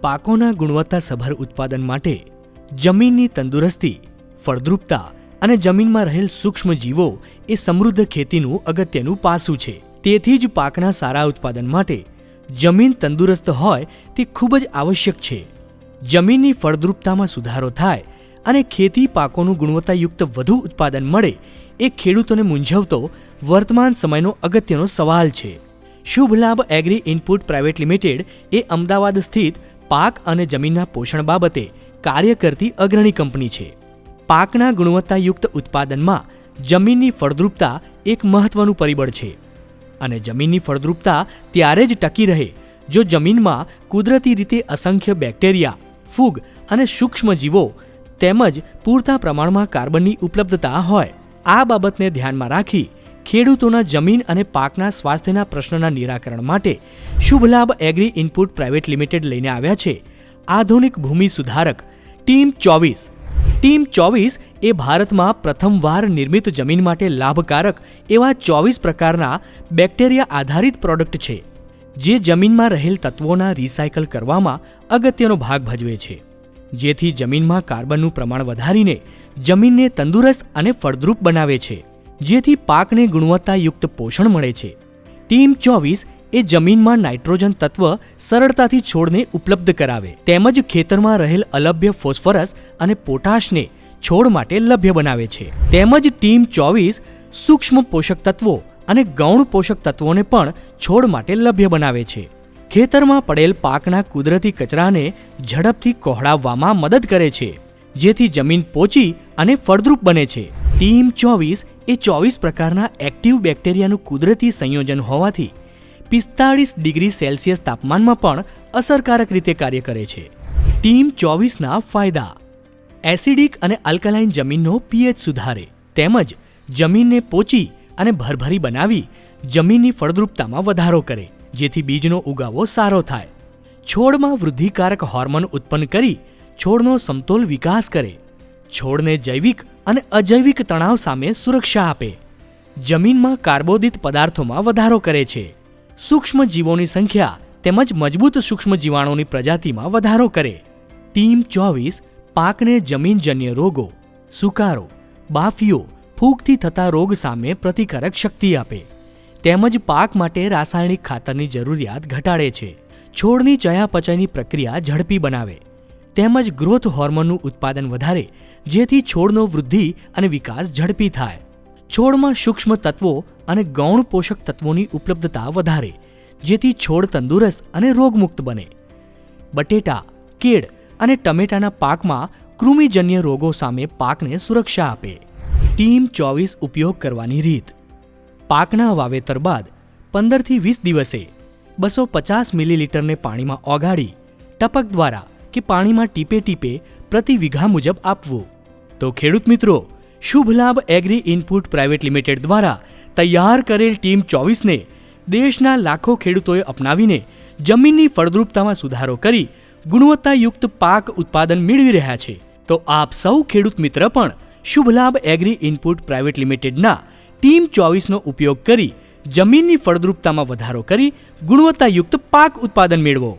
પાકોના ગુણવત્તાસભર ઉત્પાદન માટે જમીનની તંદુરસ્તી, ફળદ્રુપતા અને જમીનમાં રહેલ સૂક્ષ્મ જીવો એ સમૃદ્ધ ખેતીનું અગત્યનું પાસું છે. તેથી જ પાકના સારા ઉત્પાદન માટે જમીન તંદુરસ્ત હોય તે ખૂબ જ આવશ્યક છે. જમીનની ફળદ્રુપતામાં સુધારો થાય અને ખેતી પાકોનું ગુણવત્તાયુક્ત વધુ ઉત્પાદન મળે એ ખેડૂતોને મૂંઝવતો વર્તમાન સમયનો અગત્યનો સવાલ છે. Shubh Labh agri input private limited એ અમદાવાદ સ્થિત પાક અને જમીનના પોષણ બાબતે કાર્ય કરતી અગ્રણી કંપની છે. પાકના ગુણવત્તાયુક્ત ઉત્પાદનમાં જમીનની ફળદ્રુપતા એક મહત્વનું પરિબળ છે અને જમીનની ફળદ્રુપતા ત્યારે જ ટકી રહે જો જમીનમાં કુદરતી રીતે અસંખ્ય બેક્ટેરિયા, ફૂગ અને સૂક્ષ્મજીવો તેમજ પૂરતા પ્રમાણમાં કાર્બનની ઉપલબ્ધતા હોય, આ બાબતને ધ્યાનમાં રાખી ખેડૂતોના જમીન અને પાકના સ્વાસ્થ્યના પ્રશ્નના નિરાકરણ માટે શુભ Labh agri input private limited લઈને આવ્યા છે. આધુનિક ભૂમિ સુધારક ટીમ ચોવીસ. ટીમ ચોવીસ એ ભારતમાં પ્રથમવાર નિર્મિત જમીન માટે લાભકારક એવા ચોવીસ પ્રકારના બેક્ટેરિયા આધારિત પ્રોડક્ટ છે, જે જમીનમાં રહેલ તત્વોના રિસાયકલ કરવામાં અગત્યનો ભાગ ભજવે છે. જેથી જમીનમાં કાર્બનનું પ્રમાણ વધારીને જમીનને તંદુરસ્ત અને ફળદ્રુપ બનાવે છે. જેથી પાકને ગુણવત્તાયુક્ત પોષણ મળે છે. ટીમ ચોવીસ એ જમીનમાં નાઇટ્રોજન તત્વ સરળતાથી છોડને ઉપલબ્ધ કરાવે. તેમજ ખેતરમાં રહેલ અલભ્ય ફોસ્ફરસ અને પોટાશને છોડ માટે લભ્ય બનાવે છે. તેમજ ટીમ ચોવીસ સૂક્ષ્મ પોષક તત્વો અને ગૌણ પોષક તત્વોને પણ છોડ માટે લભ્ય બનાવે છે. ખેતરમાં પડેલ પાકના કુદરતી કચરાને ઝડપથી કોહડાવવામાં મદદ કરે છે, જેથી જમીન પોચી અને ફળદ્રુપ બને છે. ટીમ ચોવીસ એ ચોવીસ પ્રકારના એક્ટિવ બેક્ટેરિયાનું કુદરતી સંયોજન હોવાથી પિસ્તાળીસ ડિગ્રી સેલ્સિયસ તાપમાનમાં પણ અસરકારક રીતે કાર્ય કરે છે. ટીમ ચોવીસના ફાયદા. એસિડિક અને અલ્કલાઇન જમીનનો પીએચ સુધારે, તેમજ જમીનને પોચી અને ભરભરી બનાવી જમીનની ફળદ્રુપતામાં વધારો કરે, જેથી બીજનો ઉગાવો સારો થાય. છોડમાં વૃદ્ધિકારક હોર્મોન ઉત્પન્ન કરી છોડનો સમતોલ વિકાસ કરે. છોડને જૈવિક અને અજૈવિક તણાવ સામે સુરક્ષા આપે. જમીનમાં કાર્બોદિત પદાર્થોમાં વધારો કરે છે. સૂક્ષ્મ જીવોની સંખ્યા તેમજ મજબૂત સૂક્ષ્મ જીવાણુની પ્રજાતિમાં વધારો કરે. ટીમ ચોવીસ, પાકને જમીનજન્ય રોગો, સુકારો, બાફીઓ, ફૂગથી થતા રોગ સામે પ્રતિકારક શક્તિ આપે. તેમજ પાક માટે રાસાયણિક ખાતરની જરૂરિયાત ઘટાડે છે. છોડની ચયાપચયની પ્રક્રિયા ઝડપી બનાવે. તેમજ ગ્રોથ હોર્મોનનું ઉત્પાદન વધારે, જેથી છોડનો વૃદ્ધિ અને વિકાસ ઝડપી થાય. છોડમાં સૂક્ષ્મ તત્વો અને ગૌણ પોષક તત્વોની ઉપલબ્ધતા વધારે, જેથી છોડ તંદુરસ્ત અને રોગમુક્ત બને. બટેટા, કેળ અને ટમેટાના પાકમાં કૃમિજન્ય રોગો સામે પાકને સુરક્ષા આપે. ટીમ ચોવીસ ઉપયોગ કરવાની રીત. પાકના વાવેતર બાદ પંદરથી વીસ દિવસે બસો પચાસ મિલીલીટરને પાણીમાં ઓગાળી, ટપક દ્વારા કે પાણીમાં ટીપે ટીપે પ્રતિ વીઘા મુજબ આપવું. તો ખેડૂત મિત્રો, શુભ Labh agri input private limited દ્વારા તૈયાર કરેલ ટીમ ચોવીસને દેશના લાખો ખેડૂતોએ અપનાવીને જમીનની ફળદ્રુપતામાં સુધારો કરી ગુણવત્તાયુક્ત પાક ઉત્પાદન મેળવી રહ્યા છે. તો આપ સૌ ખેડૂત મિત્ર પણ Shubh Labh agri input private લિમિટેડના ટીમ ચોવીસનો ઉપયોગ કરી જમીનની ફળદ્રુપતામાં વધારો કરી ગુણવત્તાયુક્ત પાક ઉત્પાદન મેળવો.